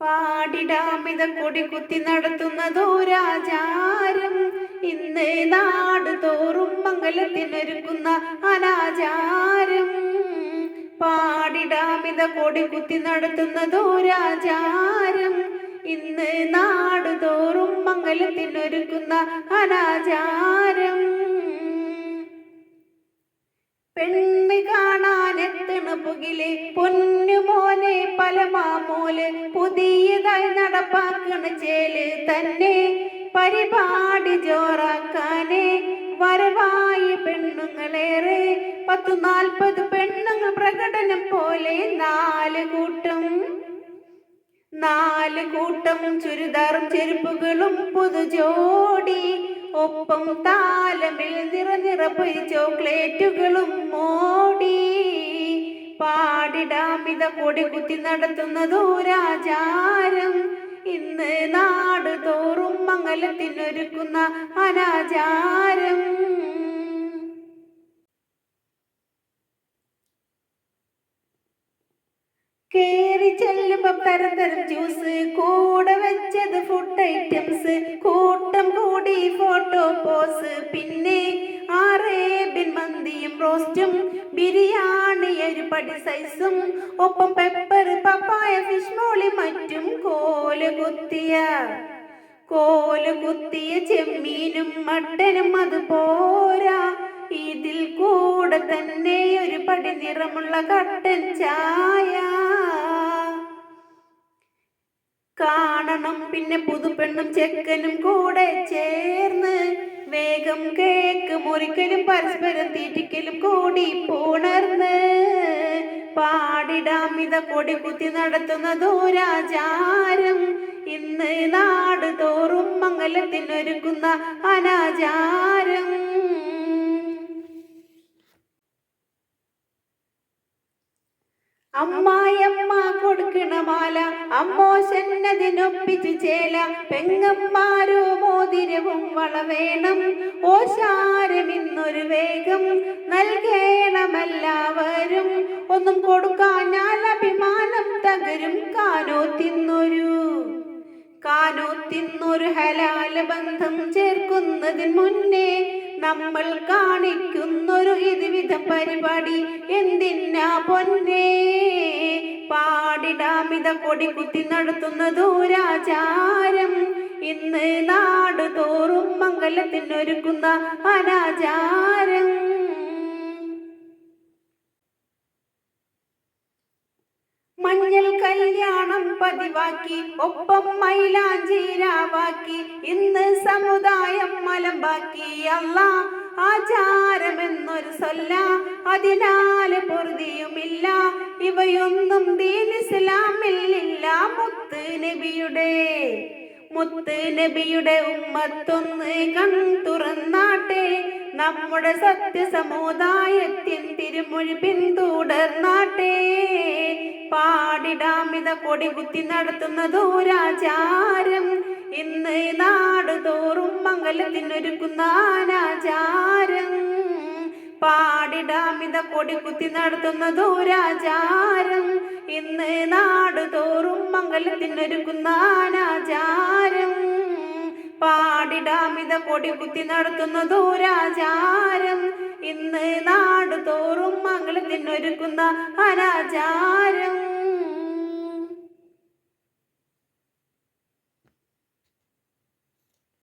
പാടിടാമിത കൊടി കുത്തി നടത്തുന്നതോ രാജാരം ഇന്ന് നാട് തോറും മംഗലത്തിനൊരുക്കുന്ന അനാചാരം. പാടിടാമിത കൊടി കുത്തി നടത്തുന്നതോ രാജാരം ഇന്ന് നാട് തോറും മംഗലത്തിനൊരുക്കുന്ന അനാചാരം. പെണ്ണ് കാണാനെത്തണ പുകിലെ പൊന്നുമോനെ പല മാമൂൽ പുതിയതായി നടപ്പാക്കണ ചേൽ തന്നെ. പരിപാടി ജോറാക്കാനെ വരവായി പെണ്ണുങ്ങളേറെ. പത്തു നാൽപ്പത് പെണ്ണുങ്ങൾ പ്രകടനം പോലെ നാല് കൂട്ടം. നാല് കൂട്ടം ചുരിദാറും ചെരുപ്പുകളും പുതുജോടി ഒപ്പം താലമിൽ നിറ നിറപ്പൊരി ചോക്ലേറ്റുകളും മോടി. പാടിടാമിത കൊടി കുത്തി നടത്തുന്ന രാജാരം ഇന്ന് നാട് തോറും മംഗലത്തിനൊരുക്കുന്ന അനാചാരം. കേറി ചെല്ലുമ്പോ തരം തരം ജ്യൂസ് കൂടെ വെച്ചത് ഫുഡ് ഐറ്റംസ് കൂട്ടം കൂടി ഫോട്ടോ പോസ് പിന്നെ മന്തിയും റോസ്റ്റും ബിരിയാണി ഒരു പടി സൈസും ഒപ്പം പെപ്പർ പപ്പായ ഫിഷ് മോളി മറ്റും കോൽ കുത്തിയ കോൽ കുത്തിയ ചെമ്മീനും മട്ടനും അത് പോരാ. ഇതിൽ കൂടെ തന്നെ ഒരു പടി നിറമുള്ള കട്ടൻ ചായ. കാണണം പിന്നെ പുതുപെണ്ണും ചെക്കനും കൂടെ ചേർന്ന് വേഗം കേക്ക് മുറിക്കലും പരസ്പരം തീറ്റിക്കലും പാടിടാമിത കൊടി കുത്തി നടത്തുന്ന ദൂരാചാരം ഇന്ന് നാട് തോറും മംഗലത്തിനൊരുക്കുന്ന അനാചാരം. അമ്മായിയമ്മ കൊടുക്കണ മാല അമ്മോശന്നതിനൊപ്പിച്ചു ചേല. പെങ്ങന്മാരോ മോതിരവും വളവേണം. ഓശാരം ഇന്നൊരു വേഗം നൽകേണമെല്ലാവരും. ഒന്നും കൊടുക്കാഞ്ഞാൽ തകരും കാനോ തിന്നൊരു കാനോ തിന്നൊരു ഹലാല ബന്ധം ചേർക്കുന്നതിന് മുന്നേ നമ്മൾ കാണിക്കുന്നൊരു ഇതുവിധ പരിപാടി എന്തിനാ പൊന്നേ? പാടിടാമിത കൊടി കുത്തി നടത്തുന്ന ദൂരാചാരം ഇന്ന് നാട് തോറും മംഗലത്തിനൊരുക്കുന്ന അനാചാരം. കല്യാണം പതിവാക്കി ഒപ്പം മൈലാഞ്ചീരാവാക്കി ഇന്ന് സമുദായം മലമ്പാക്കി. അല്ല ആചാരമെന്നൊരു സൊല്ല അതിനാല് പൊറുതിയുമില്ല. ഇവയൊന്നും ദീൻ ഇസ്ലാമില്ല മുത്ത് നബിയുടെ മുത്ത് നബിയുടെ ഉമ്മത്തൊന്ന് കൺ തുറന്നാട്ടെ. നമ്മുടെ സത്യസമുദായത്തിൻ തിരുമൊഴി പിന്തുടർന്നാട്ടെ. പാടിടാമിത കൊടി കുത്തി നടത്തുന്ന ദൂരാചാരം. ഇന്ന് നാട് തോറും മംഗലത്തിനൊരുക്കുന്ന ആചാരം പാടിടാമിത കൊടി കുത്തി നടത്തുന്ന ദൂരാചാരം. ഇന്ന് നാട് തോറും മംഗലത്തിനൊരുക്കുന്ന ആചാരം പാടിടാമിത കൊടി കുത്തി നടത്തുന്ന ദൂരാചാരം. ഇന്ന് നാട് തോറും മംഗളത്തിനൊരുക്കുന്ന അനാചാരം.